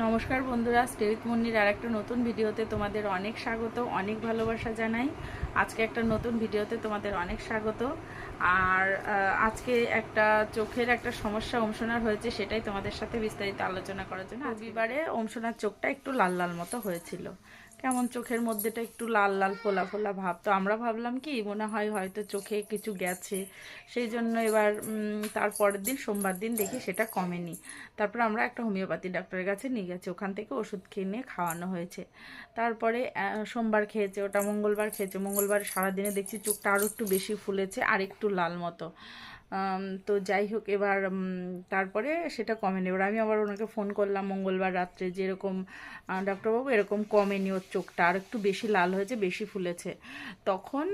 নমস্কার বন্ধুরা স্টেরিত মুন্নির আর একটা নতুন ভিডিওতে তোমাদের অনেক স্বাগত অনেক ভালোবাসা জানাই। আজকে একটা নতুন ভিডিওতে তোমাদের অনেক স্বাগত। আর আজকে একটা চোখের একটা সমস্যা অংশনার হয়েছে সেটাই তোমাদের সাথে বিস্তারিত আলোচনা করার জন্য। রবিবারে অংশনার চোখটা একটু লাল লাল মতো হয়েছিল। কেমন চোখের মধ্যেটা একটু লাল লাল, ফোলা ফোলা ভাব। তো আমরা ভাবলাম কি, মনে হয় হয়তো চোখে কিছু গেছে। সেই জন্য এবার তারপরের দিন, সোমবার দিন দেখি সেটা কমেনি। তারপর আমরা একটা হোমিওপ্যাথি ডাক্তারের কাছে নিয়ে গেছি। ওখান থেকে ওষুধ খেয়ে নিয়ে খাওয়ানো হয়েছে। তারপরে সোমবার খেয়েছে, ওটা মঙ্গলবার খেয়েছে। মঙ্গলবার সারাদিনে দেখছি চোখটা আরও একটু বেশি ফুলেছে আর একটু লাল মতো। তো যাই হোক, এবার তারপরে সেটা কমেনি। এবার আমি আবার ওনাকে ফোন করলাম মঙ্গলবার রাত্রে যেরকম ডাক্তারবাবু এরকম কমেনি ওর চোখটা, আর একটু বেশি লাল হয়েছে, বেশি ফুলেছে। তখন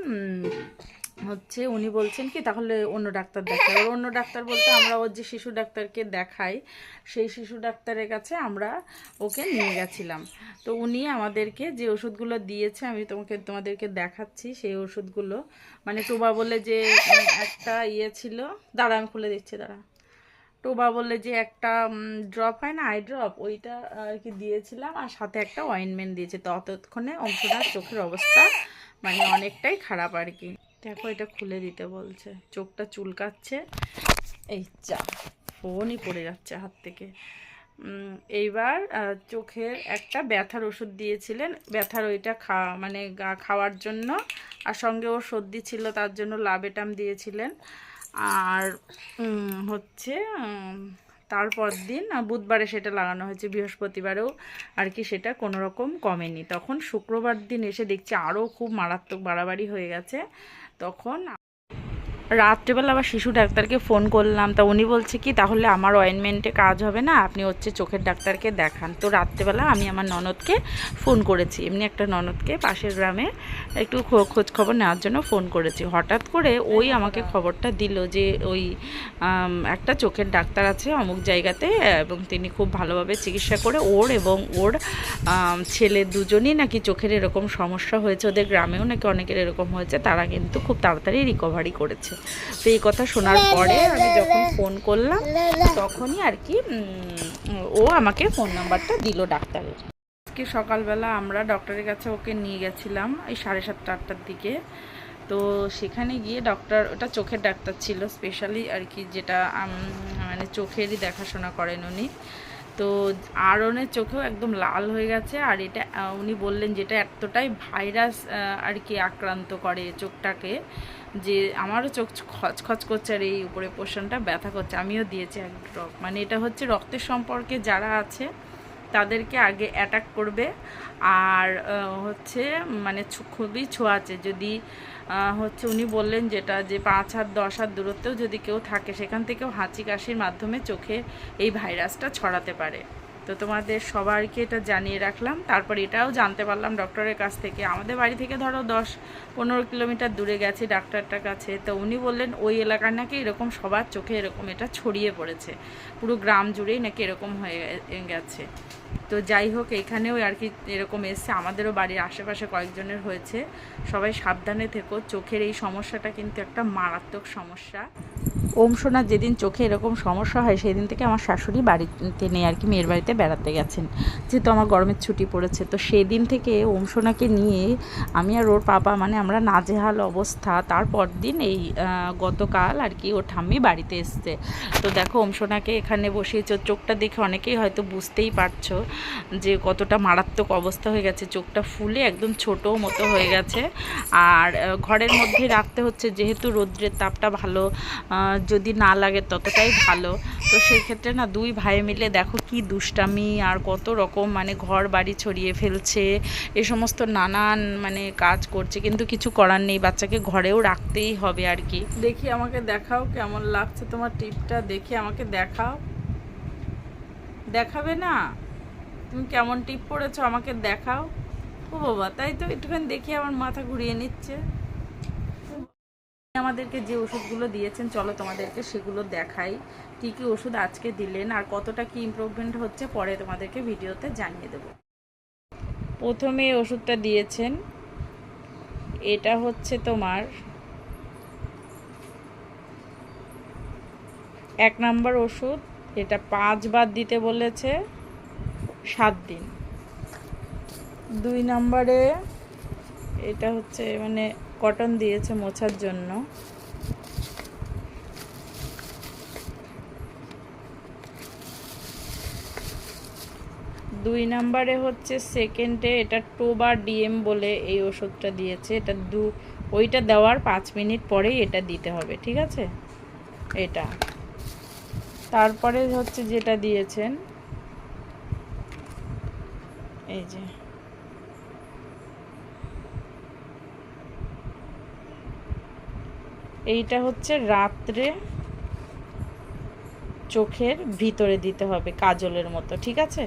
হচ্ছে উনি বলছেন কি, তাহলে অন্য ডাক্তার দেখাই। এবার অন্য ডাক্তার বলতে আমরা ওর যে শিশু ডাক্তারকে দেখাই, সেই শিশু ডাক্তারের কাছে আমরা ওকে নিয়ে গেছিলাম। তো উনি আমাদেরকে যে ওষুধগুলো দিয়েছে, আমি তোমাকে, তোমাদেরকে দেখাচ্ছি সেই ওষুধগুলো। মানে টোবা বলে যে একটা ইয়ে ছিল, দাঁড়া, আমি খুলে দিচ্ছি, দাঁড়া। টোবা বলে যে একটা ড্রপ হয় না আই ড্রপ ওইটা আর কি দিয়েছিলাম আর সাথে একটা অয়েনমেন্ট দিয়েছে। ততক্ষণে অংশটার চোখের অবস্থা মানে অনেকটাই খারাপ আর কি। দেখো, এটা খুলে দিতে বলছে। চোখটা চুলকাচ্ছে। এই চা ফোনই পড়ে যাচ্ছে হাত থেকে। এইবার চোখের একটা ব্যথার ওষুধ দিয়েছিলেন। ব্যথার ওইটা খাওয়া মানে খাওয়ার জন্য। আর সঙ্গে ওর সর্দি ছিল, তার জন্য লাভেটাম দিয়েছিলেন। আর হচ্ছে তারপর দিন বুধবারে সেটা লাগানো হয়েছে, বৃহস্পতিবারেও আর কি সেটা কোনো রকম কমেনি। তখন শুক্রবার দিন এসে দেখছি আরও খুব মারাত্মক বাড়াবাড়ি হয়ে গেছে। তখন রাত্রেবেলা আবার শিশু ডাক্তারকে ফোন করলাম। তা উনি বলছে কি, তাহলে আমার অয়েনমেন্টে কাজ হবে না, আপনি হচ্ছে চোখের ডাক্তারকে দেখান। তো রাত্রেবেলা আমি আমার ননদকে ফোন করেছি। এমনি একটা ননদকে পাশের গ্রামে একটু খোঁজ খবর নেওয়ার জন্য ফোন করেছি। হঠাৎ করে ওই আমাকে খবরটা দিল যে ওই একটা চোখের ডাক্তার আছে অমুক জায়গাতে এবং তিনি খুব ভালোভাবে চিকিৎসা করে ওর এবং ওর ছেলে দুজনই নাকি চোখের এরকম সমস্যা হয়েছে। ওদের গ্রামেও নাকি অনেকের এরকম হয়েছে। তারা কিন্তু খুব তাড়াতাড়ি রিকভারি করেছে। তো এই কথা শোনার পরে আমি যখন ফোন করলাম, তখনই আর কি ও আমাকে ফোন নাম্বারটা দিল ডাক্তারের। আজকে সকালবেলা আমরা ডক্টরের কাছে ওকে নিয়ে গেছিলাম, এই সাড়ে সাতটা, আটটার দিকে। তো সেখানে গিয়ে ডক্টর ওটা চোখের ডাক্তার ছিল স্পেশালি আর কি, যেটা মানে চোখেরই দেখাশোনা করেন উনি। তো আরনের চোখেও একদম লাল হয়ে গেছে। আর এটা উনি বললেন যেটা এতটাই ভাইরাস আর কি আক্রান্ত করে চোখটাকে যে আমারও চোখ খচখচ করছে আর এই উপরে পোর্শনটা ব্যথা করছে। আমিও দিয়েছি এক ড্রপ। মানে এটা হচ্ছে রক্তের সম্পর্কে যারা আছে তাদেরকে আগে অ্যাটাক করবে। আর হচ্ছে মানে খুবই ছোঁয়াচে। যদি হচ্ছে উনি বললেন যেটা যে পাঁচ হাত, দশ হাত দূরত্বেও যদি কেউ থাকে, সেখান থেকেও হাঁচি কাশির মাধ্যমে চোখে এই ভাইরাসটা ছড়াতে পারে। তো তোমাদের সবাইকে এটা জানিয়ে রাখলাম। তারপর এটাও জানতে পারলাম ডক্টরের কাছ থেকে। আমাদের বাড়ি থেকে ধরো দশ, পনেরো কিলোমিটার দূরে গেছি ডাক্তারটার কাছে। তো উনি বললেন, ওই এলাকার নাকি এরকম সবার চোখে এরকম এটা ছড়িয়ে পড়েছে। পুরো গ্রাম জুড়েই নাকি এরকম হয়ে গেছে। তো যাই হোক, এখানেও আর কি এরকম এসছে। আমাদেরও বাড়ির আশেপাশে কয়েকজনের হয়েছে। সবাই সাবধানে থেকো। চোখের এই সমস্যাটা কিন্তু একটা মারাত্মক সমস্যা। ওম সোনার যেদিন চোখে এরকম সমস্যা হয় সেই দিন থেকে আমার শাশুড়ি বাড়িতে নেই আর কি, মেয়ের বাড়িতে বেড়াতে গেছেন। যেহেতু আমার গরমের ছুটি পড়েছে, তো সেদিন থেকে ওম সোনাকে নিয়ে আমি আর ওর পাপা মানে আমরা নাজেহাল অবস্থা। তারপর দিন এই গতকাল আর কি ওর ঠাম্মি বাড়িতে এসছে। তো দেখো, ওম সোনাকে এখানে বসিয়েছে। চোখটা দেখে অনেকেই হয়তো বুঝতেই পারছ যে কতটা মারাত্মক অবস্থা হয়ে গেছে, চোখটা ফুলে একদম ছোট মতো হয়ে গেছে। আর ঘরের মধ্যে রাখতে হচ্ছে যেহেতু রৌদ্রের তাপটা ভালো যদি না লাগে ততটাই ভালো। তো সেই ক্ষেত্রে না দুই ভাই মিলে দেখো কি দুষ্টামি আর কত রকম মানে ঘর বাড়ি ছড়িয়ে ফেলছে, এ সমস্ত নানান মানে কাজ করছে, কিন্তু কিছু করার নেই, বাচ্চাকে ঘরেও রাখতেই হবে আর কি। দেখি আমাকে দেখাও কেমন লাগছে তোমার টিপটা, দেখি আমাকে দেখাও। দেখাবে না? তুমি কেমন টিপ পড়েছো আমাকে দেখাও। ও বাবা, তাই তো একটুখানি দেখি আমার মাথা ঘুরিয়ে নিচ্ছে। আমাদেরকে যে ওষুধগুলো দিয়েছেন, চলো তোমাদেরকে সেগুলো দেখাই। কী কী ওষুধ আজকে দিলেন আর কতটা কি ইমপ্রুভমেন্ট হচ্ছে পরে তোমাদেরকে ভিডিওতে জানিয়ে দেব। প্রথমে ওষুধটা দিয়েছেন। এটা হচ্ছে তোমার এক নাম্বার ওষুধ। এটা পাঁচবার দিতে বলেছে। সাত দিন। দুই নম্বরে এটা হচ্ছে মানে কটন দিয়েছে মোছার জন্য। দুই নাম্বারে হচ্ছে সেকেন্ডে এটা টোবা ডিএম বলে এই ওষুধটা দিয়েছে। এটা দু, ওইটা দেওয়ার পাঁচ মিনিট পরেই এটা দিতে হবে, ঠিক আছে? এটা। তারপরে হচ্ছে যেটা দিয়েছেন এই যে। এইটা হচ্ছে রাত্রে চোখের ভিতরে দিতে হবে কাজলের মতো, ঠিক আছে?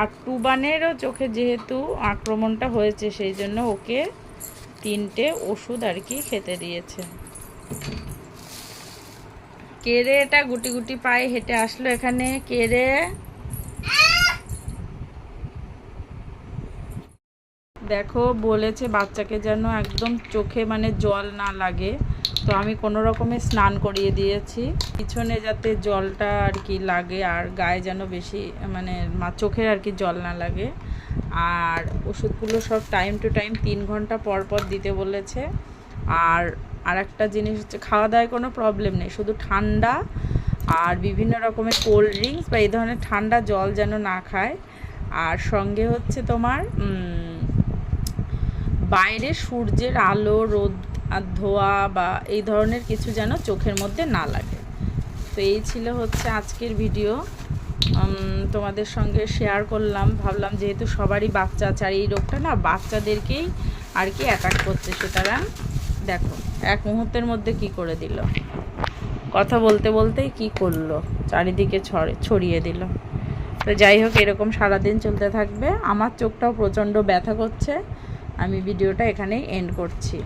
আর টুবানেরও চোখে যেহেতু আক্রমণটা হয়েছে, সেই জন্য ওকে তিনটে ওষুধ আর কি খেতে দিয়েছে। কেড়ে এটা গুটি গুটি পায়ে হেঁটে আসলো এখানে? কেড়ে দেখো, বলেছে বাচ্চাকে যেন একদম চোখে মানে জল না লাগে। তো আমি কোনো রকমে স্নান করিয়ে দিয়েছি। পিছনে যাতে জলটা আর কি লাগে, আর গায়ে যেন বেশি মানে চোখে আর কি জল না লাগে। আর ওষুধগুলো সব টাইম টু টাইম তিন ঘণ্টা পর পর দিতে বলেছে। আর আর একটা জিনিস হচ্ছে, খাওয়া দাওয়ায় কোনো প্রবলেম নেই, শুধু ঠান্ডা আর বিভিন্ন রকমের কোল্ড ড্রিঙ্কস বা এই ধরনের ঠান্ডা জল যেন না খায়। আর সঙ্গে হচ্ছে তোমার বাইরে সূর্যের আলো, রোদ ধোয়া বা এই ধরনের কিছু যেন চোখের মধ্যে না লাগে। তো এই ছিল হচ্ছে আজকের ভিডিও। তোমাদের সঙ্গে শেয়ার করলাম, ভাবলাম যেহেতু সবারই বাচ্চা আছে, আর এই রোগটা না বাচ্চাদেরকেই আর কি অ্যাটাক করছে সুতরাং দেখো, এক মুহূর্তের মধ্যে কি করে দিল? কথা বলতে বলতেই কি করল? চারিদিকে ছড়ে, ছড়িয়ে দিল। তো যাই হোক, এরকম সারাদিন চলতে থাকবে। আমার চোখটাও প্রচণ্ড ব্যথা করছে। আমি ভিডিওটা এখানেই এন্ড করছি।